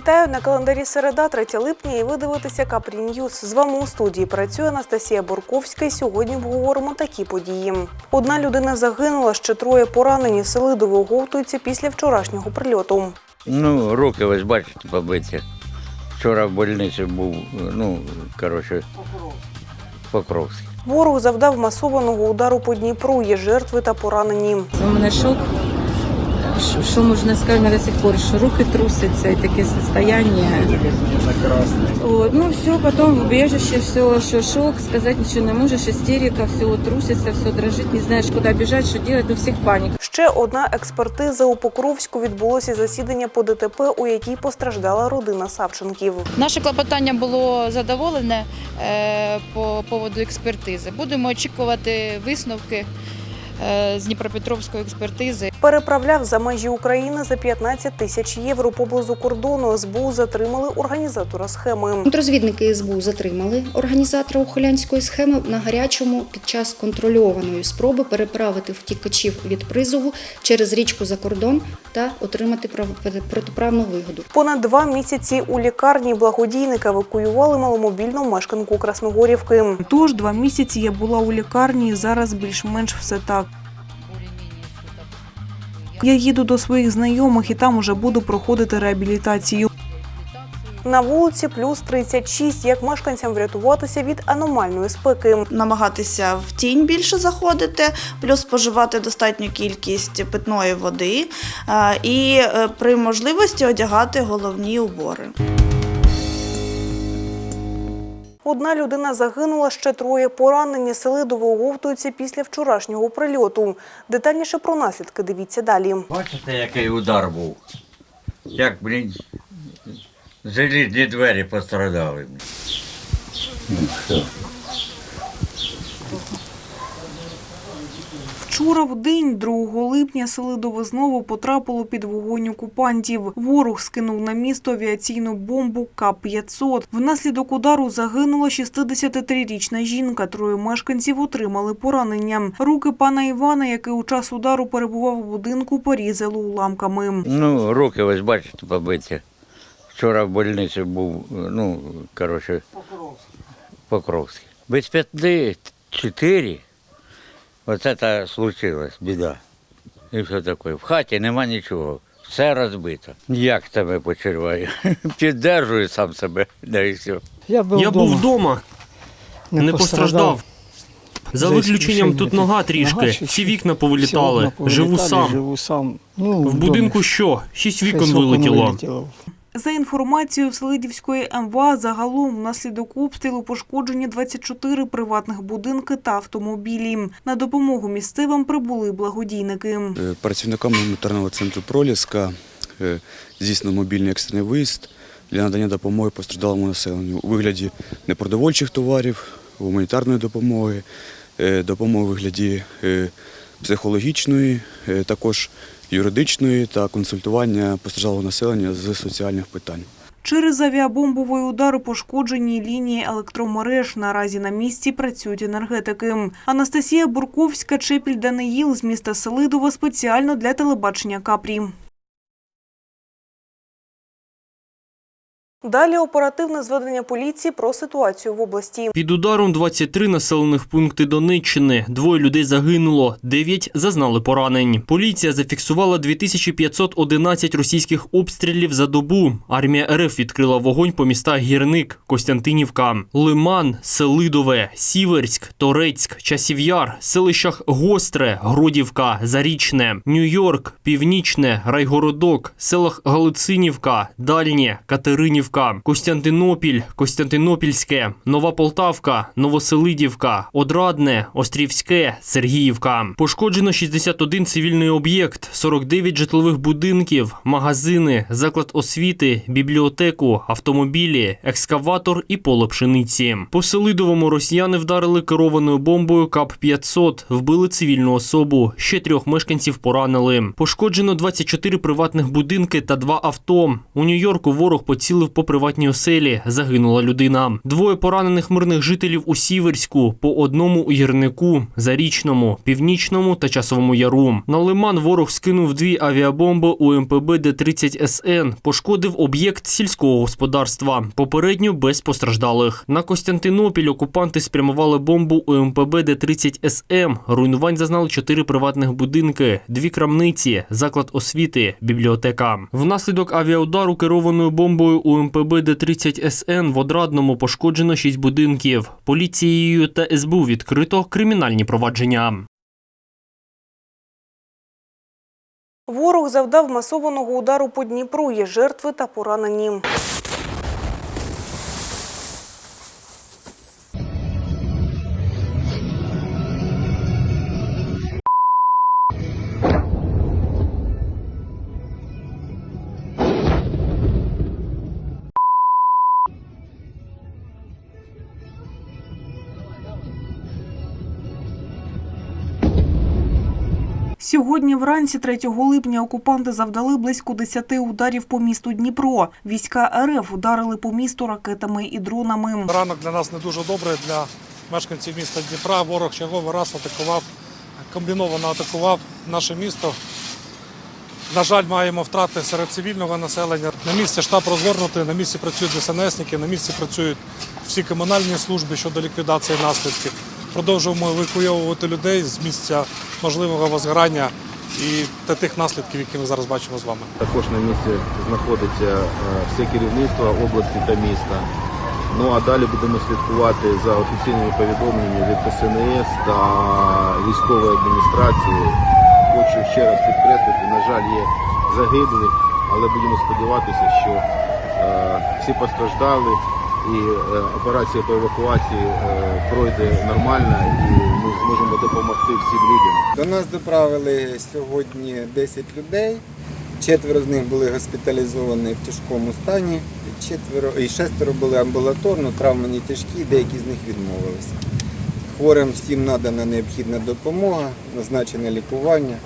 Вітаю на календарі середа, 3 липня, і ви дивитеся Капрі Ньюз. З вами у студії працює Анастасія Бурковська. І сьогодні обговоримо такі події. Одна людина загинула, ще троє поранені. Селидово оговтуються після вчорашнього прильоту. Ну, руки ось бачите побиті. Вчора в больниці був, ну, коротше, Покровський. Ворог завдав масованого удару по Дніпру. Є жертви та поранені. У мене шок. Що, що можна сказати до сих пор, що руки трусяться і таке состояние. Вот. Ну все, потом в убежище, все, що шок, сказати нічого не можеш, істерика, все труситься, все дрожить, не знаєш, куди біжати, що робити, ну всіх паніка. Ще одна експертиза у Покровську відбулося засідання по ДТП, у якій постраждала родина Савченків. Наше клопотання було задоволене е, по поводу експертизи. Будемо очікувати висновки з Дніпропетровської експертизи. Переправляв за межі України за 15 тисяч євро поблизу кордону. СБУ затримали організатора схеми. Контррозвідники СБУ затримали організатора ухилянської схеми на гарячому під час контрольованої спроби переправити втікачів від призову через річку за кордон та отримати прав- протиправну вигоду. Понад два місяці у лікарні благодійника евакуювали маломобільну мешканку Красногорівки. Тож два місяці я була у лікарні. і Зараз більш-менш все так. Я їду до своїх знайомих і там уже буду проходити реабілітацію. На вулиці плюс 36. Як мешканцям врятуватися від аномальної спеки? намагатися в тінь більше заходити, плюс споживати достатню кількість питної води е, і е, при можливості одягати головні убори. Одна людина загинула, ще троє поранені. Сели довоговтуються після вчорашнього прильоту. Детальніше про наслідки дивіться далі. Бачите, який удар був? Як, блін, залізні двері пострадали. Ну, все. Вчора в день, 2 липня, Селидово знову потрапило під вогонь окупантів. Ворог скинув на місто авіаційну бомбу К-500. Внаслідок удару загинула 63-річна жінка. Троє мешканців отримали поранення. Руки пана Івана, який у час удару перебував у будинку, порізали уламками. Ну, руки ось бачите побиті. Вчора в больниці був, ну, коротше, Покровський. Без п'яти чотири. Оце та случилось, біда. І все таке. В хаті нема нічого. Все розбито. Як тебе почуваю? Піддержую сам себе, да і все. Я був Я вдома. був вдома, не постраждав. За За виключенням тут нога трішки, Нога всі вікна Всі повилітали. Живу сам. Живу сам. Ну, В будинку що? Шість вікон вилетіло. За інформацією Селидівської МВА, загалом внаслідок обстрілу пошкоджені 24 приватних будинки та автомобілі. На допомогу місцевим прибули благодійники. Е, Працівниками гуманітарного центру Проліска е, здійснено мобільний екстрений виїзд для надання допомоги постраждалому населенню у вигляді непродовольчих товарів, гуманітарної допомоги, е, допомоги у вигляді психологічної, також юридичної та консультування постраждалого населення з соціальних питань. Через авіабомбовий удар пошкоджені лінії електромереж. Наразі на місці працюють енергетики. Анастасія Бурковська, Чепіль Даниїл з міста Селидово спеціально для телебачення Капрі. Далі оперативне зведення поліції про ситуацію в області. Під ударом 23 населених пункти Донеччини. Двоє людей загинуло, 9 зазнали поранень. Поліція зафіксувала 2511 російських обстрілів за добу. Армія РФ відкрила вогонь по містах Гірник, Костянтинівка, Лиман, Селидове, Сіверськ, Торецьк, Часів'яр, селищах Гостре, Гродівка, Зарічне, Нью-Йорк, Північне, Райгородок, селах Галицинівка, Дальнє, Катеринівка, Костянтинопіль, Костянтинопільське, Нова Полтавка, Новоселидівка, Одрадне, Острівське, Сергіївка. Пошкоджено 61 цивільний об'єкт, 49 житлових будинків, магазини, заклад освіти, бібліотеку, автомобілі, екскаватор і поле пшениці. По Селидовому росіяни вдарили керованою бомбою КАП-500, вбили цивільну особу, ще трьох мешканців поранили. Пошкоджено 24 приватних будинки та два авто. У Нью-Йорку ворог поцілив по по приватній оселі. Загинула людина. Двоє поранених мирних жителів у Сіверську, по одному у Гірнику, Зарічному, Північному та Часовому Яру. На лиман ворог скинув дві авіабомби у МПБ Д-30 СН. Пошкодив об'єкт сільського господарства. Попередньо без постраждалих. На Костянтинопіль окупанти спрямували бомбу у МПБ Д-30 СМ. Руйнувань зазнали чотири приватних будинки, дві крамниці, заклад освіти, бібліотека. Внаслідок авіаудару керованою бомбою у МПБ Д-30 СН в Одрадному пошкоджено шість будинків. Поліцією та СБУ відкрито кримінальні провадження. Ворог завдав масованого удару по Дніпру. Є жертви та поранені. Сьогодні вранці 3 липня окупанти завдали близько 10 ударів по місту Дніпро. Війська РФ ударили по місту ракетами і дронами. Ранок для нас не дуже добрий для мешканців міста Дніпра. Ворог черговий раз атакував, комбіновано атакував наше місто. На жаль, маємо втрати серед цивільного населення. На місці штаб розгорнутий, на місці працюють ДСНСники, на місці працюють всі комунальні служби щодо ліквідації наслідків. Продовжуємо евакуйовувати людей з місця можливого возгорання і та тих наслідків, які ми зараз бачимо з вами. Також на місці знаходиться е, все керівництво області та міста. Ну а далі будемо слідкувати за офіційними повідомленнями від СНС та військової адміністрації. Хочу ще раз підкреслити, на жаль, є загиблі, але будемо сподіватися, що е, всі постраждали і е, операція по евакуації е, пройде нормально і ми зможемо допомогти всім людям. До нас доправили сьогодні 10 людей. Четверо з них були госпіталізовані в тяжкому стані, четверо і шестеро були амбулаторно, травмані тяжкі, деякі з них відмовилися. Хворим всім надана необхідна допомога, назначене лікування.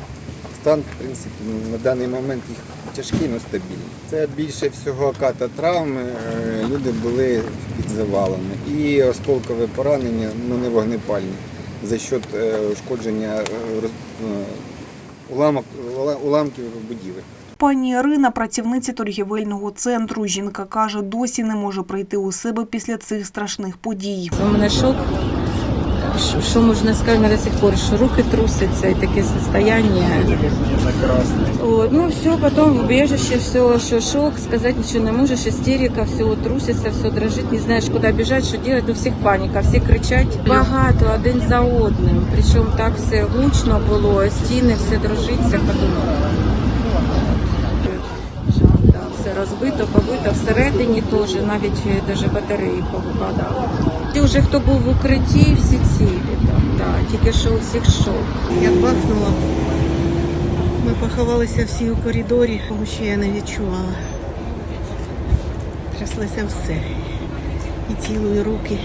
Стан, в принципі, на даний момент їх тяжкий, але стабільний. Це більше всього ката травми, е, люди були під завалами. І осколкове поранення, ну не вогнепальні, за счет е, ушкодження роз- е, уламок, уламків будівель. Пані Ірина, працівниця торгівельного центру. Жінка каже, досі не може прийти у себе після цих страшних подій. У мене шок. Що- Що можна сказати мене до сих пор, що руки трусяться і таке состояние. Вот. Ну все, потом в убежище, все, что шок, сказать ничего не можешь, истерика, все вот трусится, все дрожит, не знаешь, куда бежать, что делать, у всіх паніка, всі кричать багато, один за одним. Причому так все гучно було, стіни, все дрожить, все ходуно. Все розбито, побито, всередині теж, навіть е, даже батареї повипадали. Ті вже хто був в укритті, всі цілі, там, да, тільки що у всіх шок. Як бахнуло, ми поховалися всі у коридорі, тому що я не відчувала. Тряслося все. І тіло, і руки.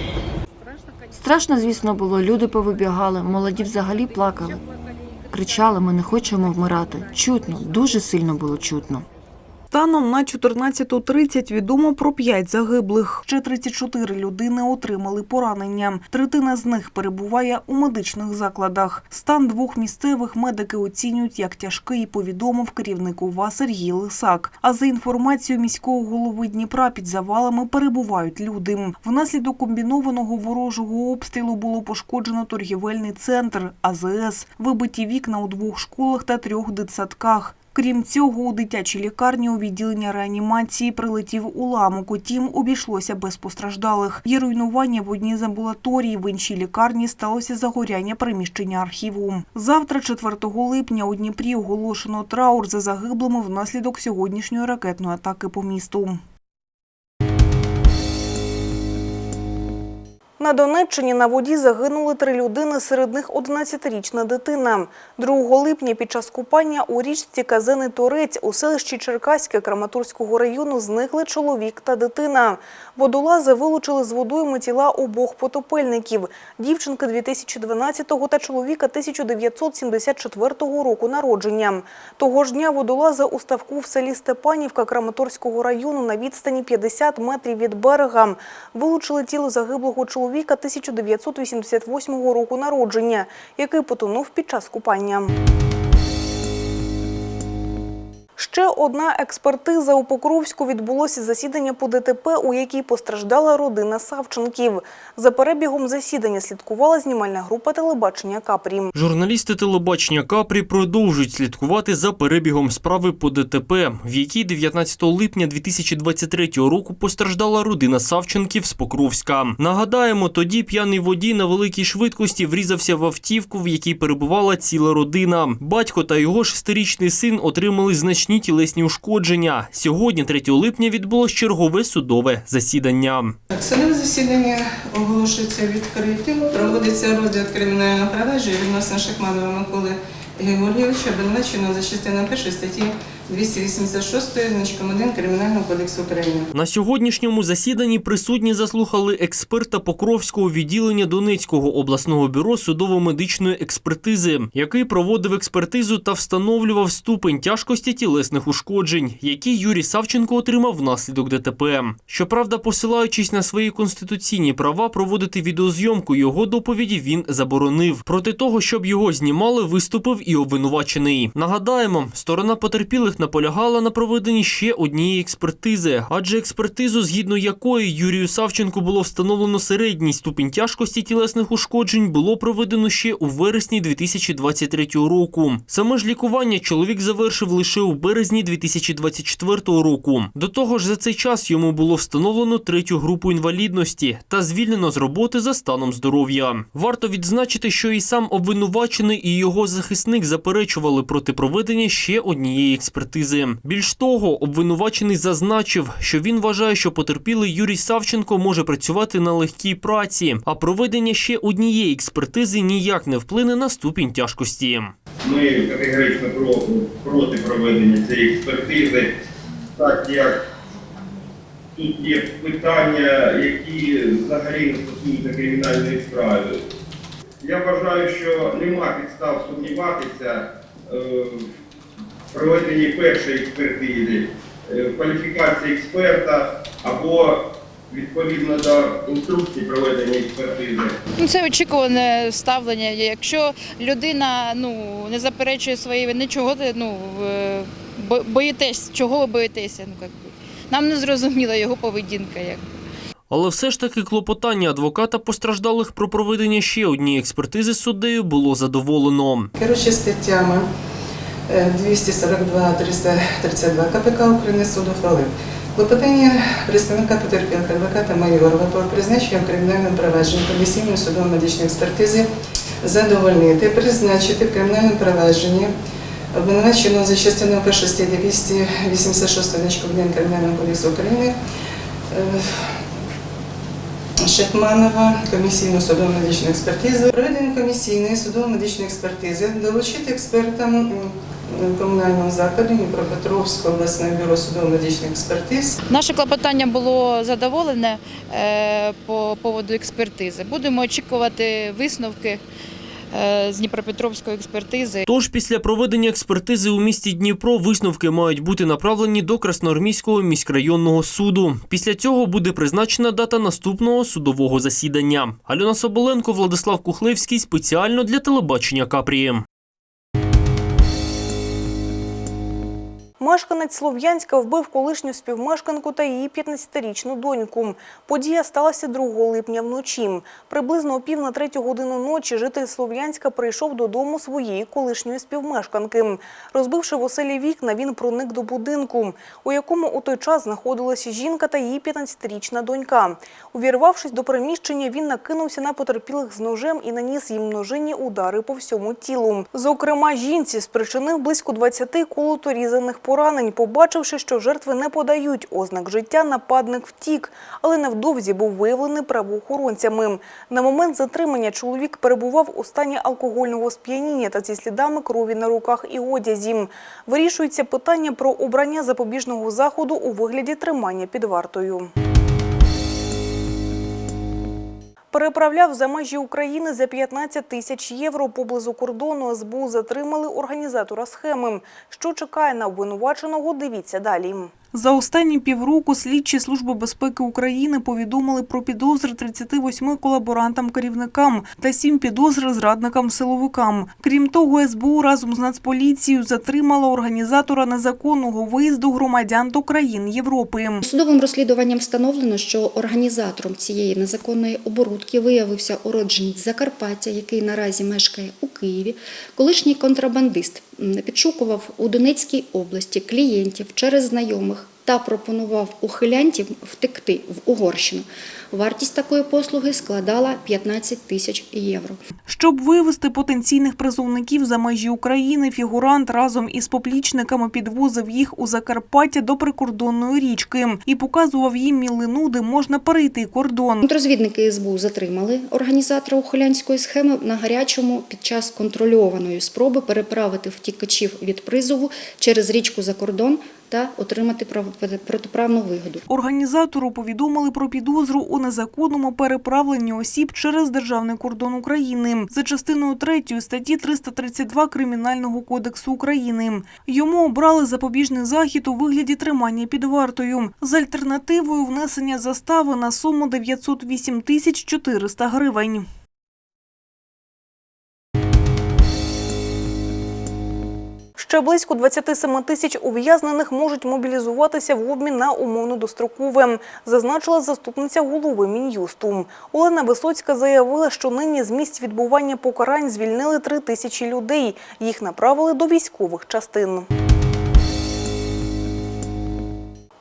Страшно, звісно, було. Люди повибігали, молоді взагалі плакали. Кричали, ми не хочемо вмирати. Чутно, дуже сильно було чутно. Станом на 14.30 відомо про 5 загиблих. Ще 34 людини отримали поранення. Третина з них перебуває у медичних закладах. Стан двох місцевих медики оцінюють як тяжкий, повідомив керівник УВА Сергій Лисак. А за інформацією міського голови Дніпра під завалами перебувають люди. Внаслідок комбінованого ворожого обстрілу було пошкоджено торгівельний центр АЗС, вибиті вікна у двох школах та трьох дитсадках. Крім цього, у дитячій лікарні у відділення реанімації прилетів уламок, утім обійшлося без постраждалих. Є руйнування в одній з амбулаторій, в іншій лікарні сталося загоряння приміщення архіву. Завтра, 4 липня, у Дніпрі оголошено траур за загиблими внаслідок сьогоднішньої ракетної атаки по місту. На Донеччині на воді загинули три людини, серед них 11-річна дитина. 2 липня під час купання у річці Казини Торець у селищі Черкаське Краматорського району зникли чоловік та дитина. Водолази вилучили з водойми тіла обох потопельників – дівчинки 2012 та чоловіка 1974 року народження. Того ж дня водолази у ставку в селі Степанівка Краматорського району на відстані 50 метрів від берега вилучили тіло загиблого чоловіка 1988 року народження, який потонув під час купання. Ще одна експертиза у Покровську відбулося засідання по ДТП, у якій постраждала родина Савченків. За перебігом засідання слідкувала знімальна група телебачення Капрі. Журналісти телебачення Капрі продовжують слідкувати за перебігом справи по ДТП, в якій 19 липня 2023 року постраждала родина Савченків з Покровська. Нагадаємо, тоді п'яний водій на великій швидкості врізався в автівку, в якій перебувала ціла родина. Батько та його шестирічний син отримали значні тілесні ушкодження. Сьогодні, 3 липня, відбулось чергове судове засідання. Судове засідання оголошується відкритим. Проводиться розгляд кримінального провадження відносно Шахманова Миколи Георгійовича, обвинуваченого за частиною першої статті 286 значком 1 Кримінального кодексу України. На сьогоднішньому засіданні присутні заслухали експерта Покровського відділення Донецького обласного бюро судово-медичної експертизи, який проводив експертизу та встановлював ступень тяжкості тілесних ушкоджень, які Юрій Савченко отримав внаслідок ДТП. Щоправда, посилаючись на свої конституційні права проводити відеозйомку його доповіді, він заборонив. Проти того, щоб його знімали, виступив і обвинувачений. Нагадаємо, сторона потерпілих наполягала на проведенні ще однієї експертизи, адже експертизу, згідно якої Юрію Савченку було встановлено середній ступінь тяжкості тілесних ушкоджень, було проведено ще у вересні 2023 року. Саме ж лікування чоловік завершив лише у березні 2024 року. До того ж, за цей час йому було встановлено третю групу інвалідності та звільнено з роботи за станом здоров'я. Варто відзначити, що і сам обвинувачений, і його захисник заперечували проти проведення ще однієї експертизи. Більш того, обвинувачений зазначив, що він вважає, що потерпілий Юрій Савченко може працювати на легкій праці, а проведення ще однієї експертизи ніяк не вплине на ступінь тяжкості. Ми категорично проти, проведення цієї експертизи, так як тут є питання, які взагалі не стосуються кримінальної справи. Я вважаю, що нема підстав сумніватися е, проведенні першої експертизи, е, кваліфікації експерта або відповідно до інструкції проведення експертизи. Ну, це очікуване ставлення. Якщо людина ну, не заперечує свої вини, чого ти ну, бо- боїтесь, чого ви боїтеся? Ну, як. Нам не зрозуміла його поведінка. Як. Але все ж таки клопотання адвоката постраждалих про проведення ще однієї експертизи суддею було задоволено. Керуючи статтями е, 242-332 КПК України суд ухвалив. Клопотання представника потерпілих адвоката Майорова про призначення в кримінальному провадженні комісійної судово-медичної експертизи задовольнити, призначити в кримінальному провадженні обвинуваченого за частиною 1 статті 286 значку 1 Кримінального кодексу України е, Шехманова комісійну судово-медичну експертизу. Проведення комісійної судово-медичної експертизи долучити експертам м, комунального закладу Дніпропетровського обласного бюро судово-медичних експертиз Наше клопотання було задоволене е, по поводу експертизи. Будемо очікувати висновки е, з Дніпропетровської експертизи. Тож після проведення експертизи у місті Дніпро висновки мають бути направлені до Красноармійського міськрайонного суду. Після цього буде призначена дата наступного судового засідання. Альона Соболенко, Владислав Кухлевський спеціально для телебачення Капрії. Мешканець Слов'янська вбив колишню співмешканку та її 15-річну доньку. Подія сталася 2 липня вночі. Приблизно о пів на третю годину ночі житель Слов'янська прийшов додому своєї колишньої співмешканки. Розбивши в оселі вікна, він проник до будинку, у якому у той час знаходилася жінка та її 15-річна донька. Увірвавшись до приміщення, він накинувся на потерпілих з ножем і наніс їм множинні удари по всьому тілу. Зокрема, жінці спричинив близько 20 колоторізаних поранень. Поранень. Побачивши, що жертви не подають ознак життя, нападник втік, але невдовзі був виявлений правоохоронцями. На момент затримання чоловік перебував у стані алкогольного сп'яніння та зі слідами крові на руках і одязі. Вирішується питання про обрання запобіжного заходу у вигляді тримання під вартою. Переправляв за межі України за 15 тисяч євро поблизу кордону. СБУ затримали організатора схеми. Що чекає на обвинуваченого, дивіться далі. За останні півроку слідчі Служби безпеки України повідомили про підозри 38 колаборантам-керівникам та 7 підозр зрадникам-силовикам. Крім того, СБУ разом з Нацполіцією затримала організатора незаконного виїзду громадян до країн Європи. Судовим розслідуванням встановлено, що організатором цієї незаконної оборудки виявився уродженець Закарпаття, який наразі мешкає у Києві. Колишній контрабандист підшукував у Донецькій області клієнтів через знайомих та пропонував ухилянтів втекти в Угорщину. Вартість такої послуги складала 15 тисяч євро. Щоб вивести потенційних призовників за межі України, фігурант разом із поплічниками підвозив їх у Закарпаття до прикордонної річки і показував їм мілину, де можна перейти кордон. Контрозвідники СБУ затримали організатора ухилянської схеми на гарячому під час контрольованої спроби переправити втікачів від призову через річку за кордон та отримати прав- протиправну вигоду. Організатору повідомили про підозру у незаконному переправленні осіб через державний кордон України за частиною 3 статті 332 Кримінального кодексу України. Йому обрали запобіжний захід у вигляді тримання під вартою з альтернативою внесення застави на суму 908 тисяч 400 гривень. Ще близько 27 тисяч ув'язнених можуть мобілізуватися в обмін на умовно дострокове, зазначила заступниця голови Мін'юсту. Олена Висоцька заявила, що нині з місць відбування покарань звільнили 3 тисячі людей. Їх направили до військових частин.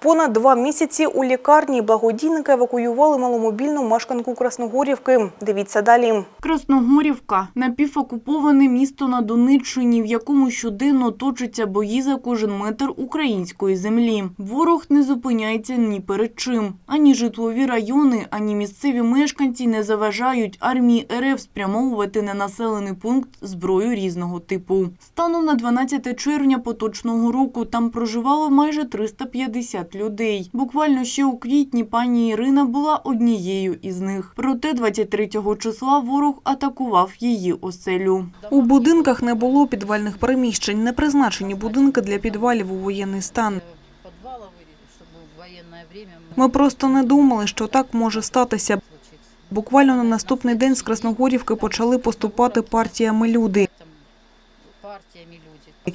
Понад два місяці у лікарні благодійники евакуювали маломобільну мешканку Красногорівки. Дивіться далі. Красногорівка напівокуповане місто на Донеччині, в якому щоденно точаться бої за кожен метр української землі. Ворог не зупиняється ні перед чим. Ані житлові райони, ані місцеві мешканці не заважають армії РФ спрямовувати на населений пункт зброю різного типу. Станом на 12 червня поточного року там проживало майже 350 людей. Буквально ще у квітні пані Ірина була однією із них. Проте 23-го числа ворог атакував її оселю. У будинках не було підвальних переміщень, не призначені будинки для підвалів у воєнний стан. Ми просто не думали, що так може статися. Буквально на наступний день з Красногорівки почали поступати партіями люди,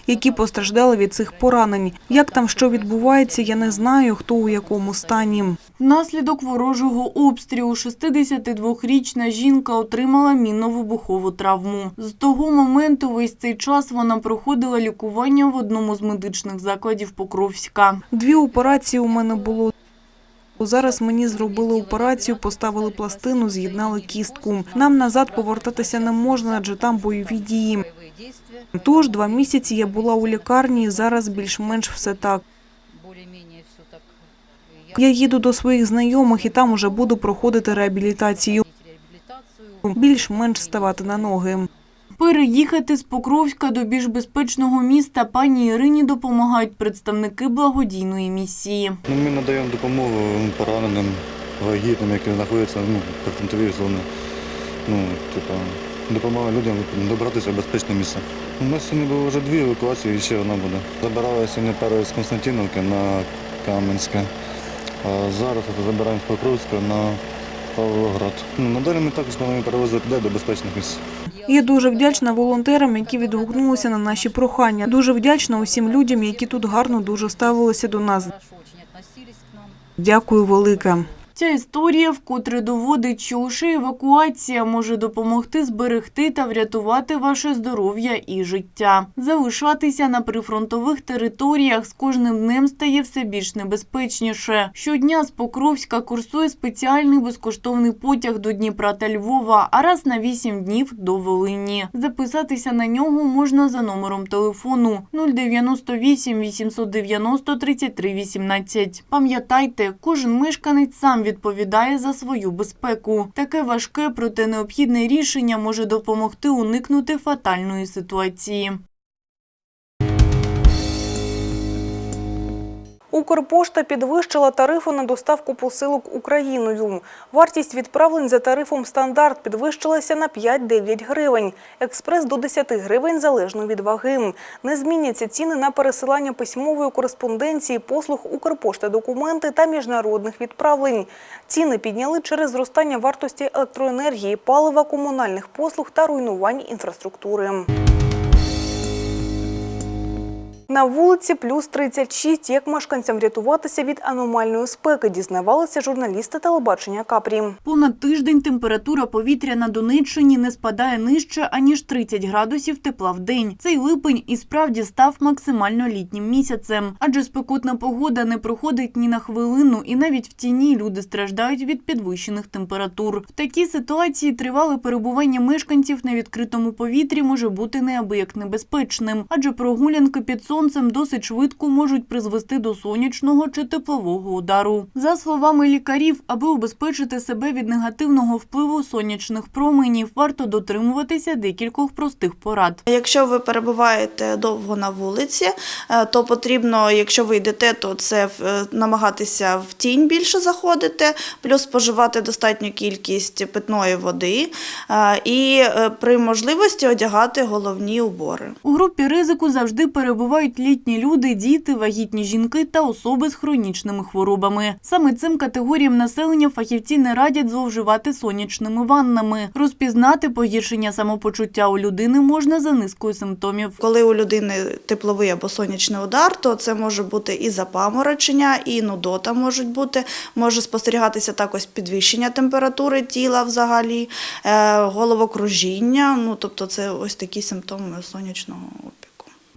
які постраждали від цих поранень. Як там що відбувається, я не знаю, хто у якому стані. Внаслідок ворожого обстрілу 62-річна жінка отримала мінно-вибухову травму. З того моменту весь цей час вона проходила лікування в одному з медичних закладів Покровська. Дві операції у мене було. Зараз мені зробили операцію, поставили пластину, з'єднали кістку. Нам назад повертатися не можна, адже там бойові дії. Тож два місяці я була у лікарні, зараз більш-менш все так. Я їду до своїх знайомих і там уже буду проходити реабілітацію. Більш-менш ставати на ноги. Переїхати з Покровська до більш безпечного міста пані Ірині допомагають представники благодійної місії. Ну, ми надаємо допомогу пораненим, вагітним, які знаходяться ну, в прифронтовій зоні. Ну, типу, допомагає людям добратися в безпечне місце. У нас сьогодні було вже дві евакуації, і ще одна буде. Забирали сьогодні перший з Константиновки на Кам'янське, а зараз забираємо з Покровська на Павлоград. Ну, надалі ми також плануємо перевозити людей до безпечних місць. Я дуже вдячна волонтерам, які відгукнулися на наші прохання. Дуже вдячна усім людям, які тут гарно дуже ставилися до нас. Дякую велике. Ця історія вкотре доводить, що лише евакуація може допомогти зберегти та врятувати ваше здоров'я і життя. Залишатися на прифронтових територіях з кожним днем стає все більш небезпечніше. Щодня з Покровська курсує спеціальний безкоштовний потяг до Дніпра та Львова, а раз на 8 днів до Волині. Записатися на нього можна за номером телефону 098 890 33 18. Пам'ятайте, кожен мешканець сам відповідає за свою безпеку. Таке важке, проте необхідне рішення може допомогти уникнути фатальної ситуації. Укрпошта підвищила тарифи на доставку посилок Україною. Вартість відправлень за тарифом стандарт підвищилася на 5-9 гривень. Експрес до 10 гривень залежно від ваги. Не зміняться ціни на пересилання письмової кореспонденції, послуг Укрпошти документи та міжнародних відправлень. Ціни підняли через зростання вартості електроенергії, палива, комунальних послуг та руйнувань інфраструктури. На вулиці плюс 36. Як мешканцям врятуватися від аномальної спеки, дізнавалися журналісти телебачення Капрі. Понад тиждень температура повітря на Донеччині не спадає нижче, аніж 30 градусів тепла в день. Цей липень і справді став максимально літнім місяцем. Адже спекотна погода не проходить ні на хвилину, і навіть в тіні люди страждають від підвищених температур. В такій ситуації тривале перебування мешканців на відкритому повітрі може бути неабияк небезпечним, адже прогулянки під сонцем досить швидко можуть призвести до сонячного чи теплового удару. За словами лікарів, аби убезпечити себе від негативного впливу сонячних променів, варто дотримуватися декількох простих порад. Якщо ви перебуваєте довго на вулиці, е, то потрібно, якщо ви йдете, то це е, намагатися в тінь більше заходити, плюс споживати достатню кількість питної води е, і при можливості одягати головні убори. У групі ризику завжди перебувають літні люди, діти, вагітні жінки та особи з хронічними хворобами. Саме цим категоріям населення фахівці не радять зловживати сонячними ваннами. Розпізнати погіршення самопочуття у людини можна за низкою симптомів. Коли у людини тепловий або сонячний удар, то це може бути і запаморочення, і нудота можуть бути. Може спостерігатися також підвищення температури тіла взагалі, е, головокружіння. Ну тобто, це ось такі симптоми сонячного.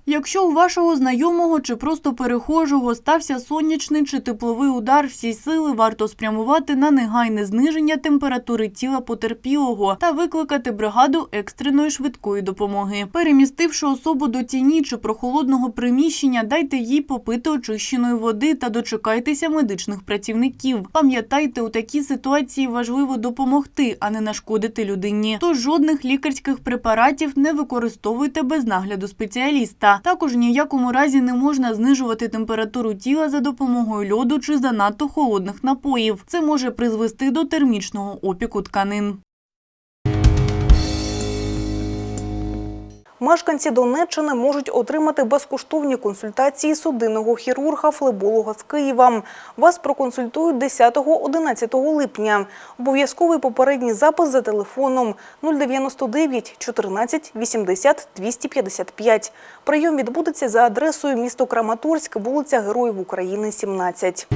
Якщо у вашого знайомого чи просто перехожого стався сонячний чи тепловий удар, всі сили варто спрямувати на негайне зниження температури тіла потерпілого та викликати бригаду екстреної швидкої допомоги. Перемістивши особу до тіні чи прохолодного приміщення, дайте їй попити очищеної води та дочекайтеся медичних працівників. Пам'ятайте, у такій ситуації важливо допомогти, а не нашкодити людині. Тож жодних лікарських препаратів не використовуйте без нагляду спеціаліста. Також ні в якому разі не можна знижувати температуру тіла за допомогою льоду чи занадто холодних напоїв. Це може призвести до термічного опіку тканин. Мешканці Донеччини можуть отримати безкоштовні консультації судинного хірурга флеболога з Києва. Вас проконсультують 10-11 липня. Обов'язковий попередній запис за телефоном 099 14 80 255. Прийом відбудеться за адресою місто Краматорськ, вулиця Героїв України, 17.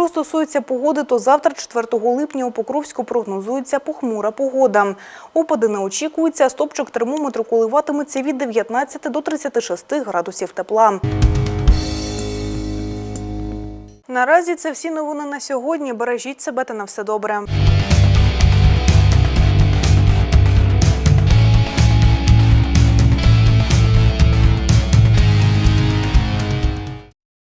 Що стосується погоди, то завтра, 4 липня, у Покровську прогнозується похмура погода. Опади не очікуються, стопчик термометру коливатиметься від 19 до 36 градусів тепла. Наразі це всі новини на сьогодні. Бережіть себе та на все добре.